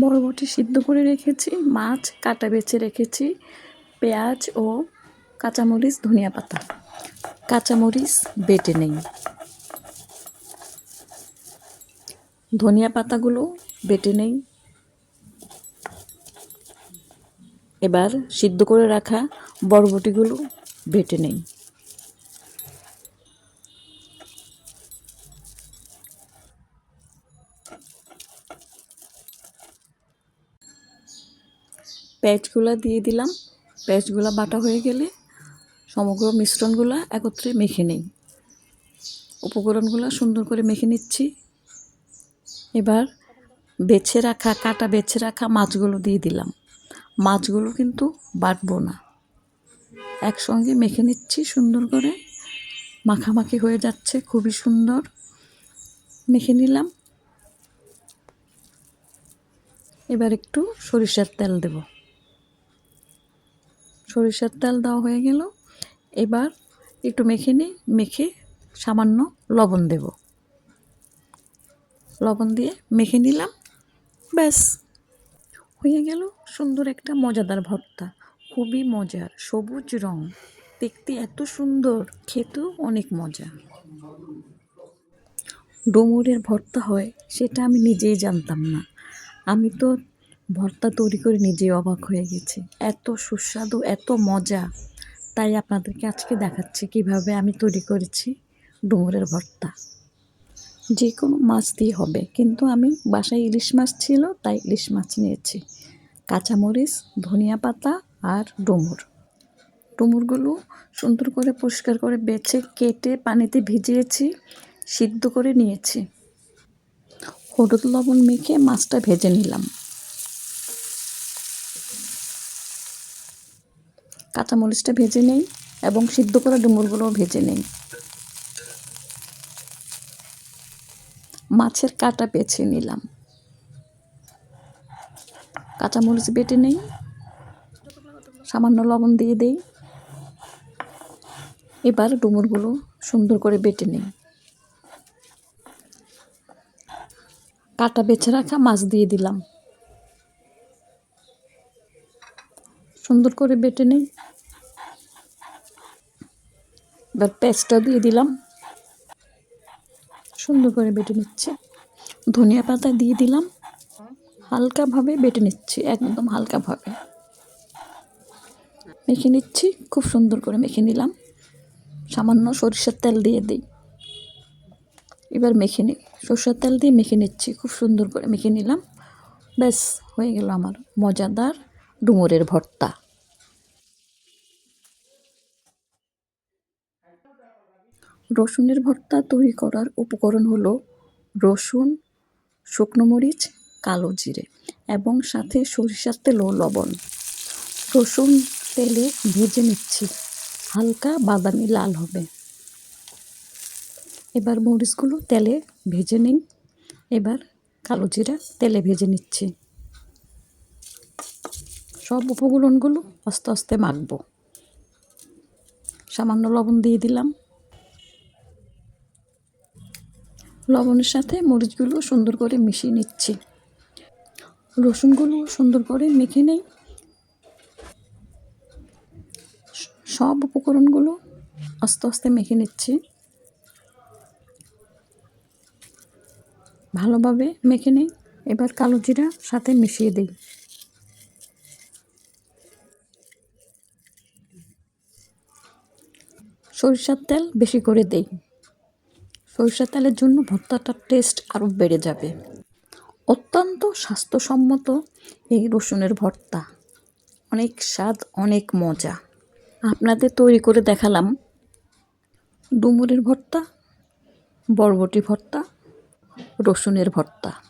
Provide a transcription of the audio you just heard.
বরবটি সিদ্ধ করে রেখেছি, মাছ কাটা বেছে রেখেছি, পেঁয়াজ ও কাঁচামরিচ, ধনিয়া পাতা। কাঁচামরিচ বেটে নেই। ধনিয়া পাতাগুলো বেটে নেই। এবার সিদ্ধ করে রাখা বরবটিগুলো বেটে নেই। পেঁয়াজগুলো দিয়ে দিলাম। পেঁয়াজগুলো বাটা হয়ে গেলে সমগ্র মিশ্রণগুলো একত্রে মেখে নেই। উপকরণগুলো সুন্দর করে মেখে নিচ্ছি। এবার বেছে রাখা, কাটা বেছে রাখা মাছগুলো দিয়ে দিলাম। মাছগুলো কিন্তু বাটবো না। একসঙ্গে মেখে নিচ্ছি সুন্দর করে। মাখামাখি হয়ে যাচ্ছে, খুবই সুন্দর। মেখে নিলাম। এবার একটু সরিষার তেল দেব। সরিষার তেল দেওয়া হয়ে গেল। এবার একটু মেখে নিই, মেখে সামান্য লবণ দেব। লবণ দিয়ে মেখে নিলাম, ব্যাস। হয়ে গেল সুন্দর একটা মজাদার ভর্তা। খুবই মজার, সবুজ রং। দেখতে এত সুন্দর, খেতেও অনেক মজা। ডুমুরের ভর্তা হয়, সেটা আমি নিজেই জানতাম না। আমি তো ভর্তা তৈরি করে নিজেই অবাক হয়ে গেছি। এত সুস্বাদু, এত মজা। তাই আপনাদেরকে আজকে দেখাচ্ছি কীভাবে আমি তৈরি করেছি ডুমুরের ভর্তা। যে কোনো মাছ দিয়ে হবে, কিন্তু আমি বাসায় ইলিশ মাছ ছিল, তাই ইলিশ মাছ নিয়েছি। কাঁচামরিচ, ধনিয়া পাতা আর ডুমুর। ডুমুরগুলো সুন্দর করে পরিষ্কার করে বেছে, কেটে পানিতে ভিজিয়েছি, সিদ্ধ করে নিয়েছি। হলুদ লবণ মেখে মাছটা ভেজে নিলাম। কাঁচামরিচটা ভেজে নেই এবং সিদ্ধ করা ডুমুরগুলোও ভেজে নেই। মাছের কাটা বেছে নিলাম। কাঁচামরিচ বেটে নেই। সামান্য লবণ দিয়ে দেই। এবার ডুমুরগুলো সুন্দর করে বেটে নেই। কাটা বেছে রাখা মাছ দিয়ে দিলাম। সুন্দর করে বেটে নেই। এবার পেস্টটা দিয়ে দিলাম। সুন্দর করে বেটে নিচ্ছি। ধনিয়া পাতা দিয়ে দিলাম। হালকাভাবে বেটে নিচ্ছি, একদম হালকাভাবে। মেখে নিচ্ছি, খুব সুন্দর করে মেখে নিলাম। সামান্য সরিষার তেল দিয়ে দিই। এবার মেখে নিই সরষের তেল দিয়ে মেখে নিচ্ছি, খুব সুন্দর করে মেখে নিলাম। ব্যাস, হয়ে গেল আমার মজাদার ডুমুরের ভর্তা। রসুনের ভর্তা তৈরি করার উপকরণ হলো রসুন, শুকনো মরিচ, কালো জিরে এবং সাথে সরিষার তেল ও লবণ। রসুন তেলে ভেজে নিচ্ছি। হালকা বাদামি লাল হবে। এবার মরিচগুলো তেলে ভেজে নিন এবার কালো জিরা তেলে ভেজে নিচ্ছি। সব উপকরণগুলো আস্তে আস্তে মাখবো। সামান্য লবণ দিয়ে দিলাম। লবণের সাথে মরিচগুলো সুন্দর করে মিশিয়ে নিচ্ছি। রসুনগুলো সুন্দর করে মেখে নেই। সব উপকরণগুলো আস্তে আস্তে মেখে নিচ্ছি। ভালোভাবে মেখে নিই। এবার কালো জিরা সাথে মিশিয়ে দিই। সরিষার তেল বেশি করে দেই। সরিষার তেলের জন্য ভর্তাটার টেস্ট আরও বেড়ে যাবে। অত্যন্ত স্বাস্থ্যসম্মত এই রসুনের ভর্তা। অনেক স্বাদ, অনেক মজা। আপনাদের তৈরি করে দেখালাম। ডুমুরের ভর্তা বরবটি ভর্তা, রসুনের ভর্তা।